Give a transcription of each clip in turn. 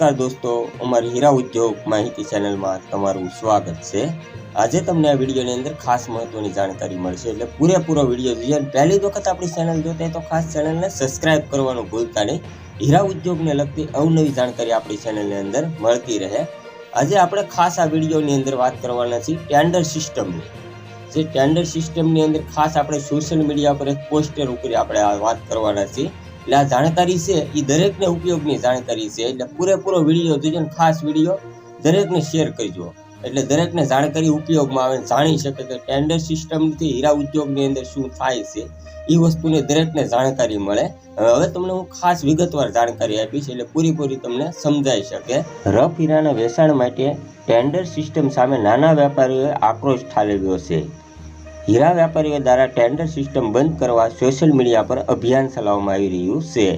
નમસ્કાર દોસ્તો, અમારી હીરા ઉદ્યોગ માહિતી ચેનલમાં તમારું સ્વાગત છે. આજે તમને આ વિડીયોની અંદર ખાસ મહત્વની જાણકારી મળશે. એટલે પૂરેપૂરો વીડિયો જોઈએ પહેલી વખત આપણી ચેનલ જોતા તો ખાસ ચેનલને સબસ્ક્રાઇબ કરવાનું ભૂલતા નહીં. હીરા ઉદ્યોગને લગતી અવનવી જાણકારી આપણી ચેનલની અંદર મળતી રહે. આજે આપણે ખાસ આ વિડીયોની અંદર વાત કરવાના છીએ ટેન્ડર સિસ્ટમની. જે ટેન્ડર સિસ્ટમની અંદર ખાસ આપણે સોશિયલ મીડિયા પર એક પોસ્ટર ઉપર આપણે આ વાત કરવાના છીએ. એટલે આ જાણકારી છે એ દરેકને ઉપયોગની જાણકારી છે. એટલે પૂરેપૂરો વીડિયો જોજો ને ખાસ વીડિયો દરેકને શેર કરજો. એટલે દરેકને જાણકારી ઉપયોગમાં આવે જાણી શકે કે ટેન્ડર સિસ્ટમથી હીરા ઉદ્યોગની અંદર શું થાય છે. એ વસ્તુની દરેકને જાણકારી મળે. હવે તમને હું ખાસ વિગતવાર જાણકારી આપીશ, એટલે પૂરેપૂરી તમને સમજાઈ શકે. રફ હીરાના વેચાણ માટે ટેન્ડર સિસ્ટમ સામે નાના વેપારીઓએ આક્રોશ ઠાલવ્યો છે. હીરા વેપારીઓ દ્વારા ટેન્ડર સિસ્ટમ બંધ કરવા સોશિયલ મીડિયા પર અભિયાન ચલાવવામાં આવી રહ્યું છે.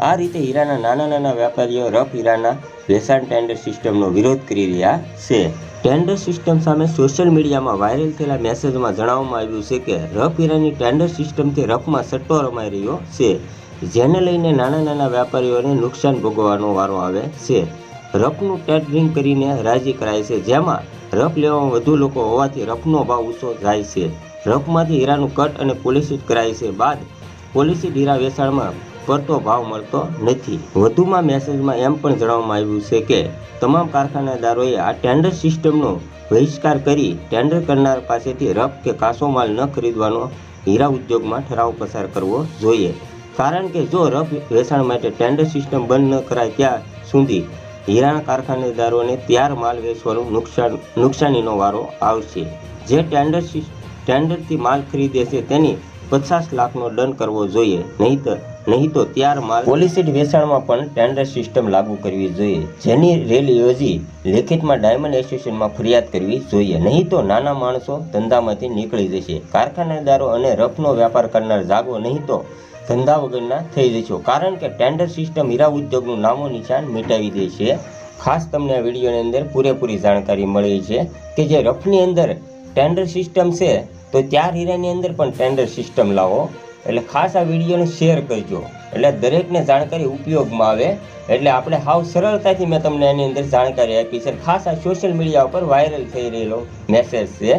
આ રીતે હીરાના નાના નાના વેપારીઓ રફ હીરાના વેચાણ ટેન્ડર સિસ્ટમનો વિરોધ કરી રહ્યા છે. ટેન્ડર સિસ્ટમ સામે સોશિયલ મીડિયામાં વાયરલ થયેલા મેસેજમાં જણાવવામાં આવ્યું છે કે રફ હીરાની ટેન્ડર સિસ્ટમથી રફમાં સટ્ટો રમાઈ રહ્યો છે, જેને લઈને નાના નાના વેપારીઓને નુકસાન ભોગવવાનો વારો આવે છે. રફનું ટેન્ડરિંગ કરીને રાજી કરાય છે, જેમાં રફ લેવામાં વધુ લોકો હોવાથી રફનો ભાવ ઊંચો જાય છે. રફમાંથી હીરાનું કટ અને પોલિશિટ કરાય છે. બાદ પોલિશિટ હીરા વેચાણમાં પડતો ભાવ મળતો નથી. વધુમાં મેસેજમાં એમ પણ જણાવવામાં આવ્યું છે કે, તમામ કારખાનેદારોએ આ ટેન્ડર સિસ્ટમનો બહિષ્કાર કરી ટેન્ડર કરનાર પાસેથી રફ કે કાસો માલ ન ખરીદવાનો હીરા ઉદ્યોગમાં ઠરાવ પસાર કરવો જોઈએ. કારણ કે જો રફ વેચાણ માટે ટેન્ડર સિસ્ટમ બંધ ન કરાય ત્યાં સુધી હીરાના કારખાનેદારોને તૈયાર માલ વેચવાનું નુકસાન, નુકસાનીનો વારો આવશે. જે ટેન્ડર ટેન્ડરથી માલ ખરીદે છે તેની પચાસ લાખનો દંડ કરવો જોઈએ. નહીં તો નહીં તો ત્યાર માલ પોલિસીડ વેચાણમાં પણ ટેન્ડર સિસ્ટમ લાગુ કરવી જોઈએ. જેની રેલી યોજી લેખિતમાં ડાયમંડ એસોસિએશનમાં ફરિયાદ કરવી જોઈએ. નહીં તો નાના માણસો ધંધામાંથી નીકળી જશે. કારખાનેદારો અને રફનો વેપાર કરનાર જાગો. નહીં તો ધંધા વગરના થઈ જશો. કારણ કે ટેન્ડર સિસ્ટમ હીરા ઉદ્યોગનું નામો નિશાન મિટાવી દે છે. ખાસ તમને આ વિડીયોની અંદર પૂરેપૂરી જાણકારી મળી છે કે જે રફની અંદર ટેન્ડર સિસ્ટમ છે, તો ત્યાર હીરાની અંદર પણ ટેન્ડર સિસ્ટમ લાવો. એટલે ખાસ આ વિડીયોને શેર કરજો. એટલે દરેકને જાણકારી ઉપયોગમાં આવે. એટલે આપણે હાવ સરળતાથી મેં તમને એની અંદર જાણકારી આપી છે. ખાસ આ સોશિયલ મીડિયા ઉપર વાયરલ થઈ રહેલો મેસેજ છે.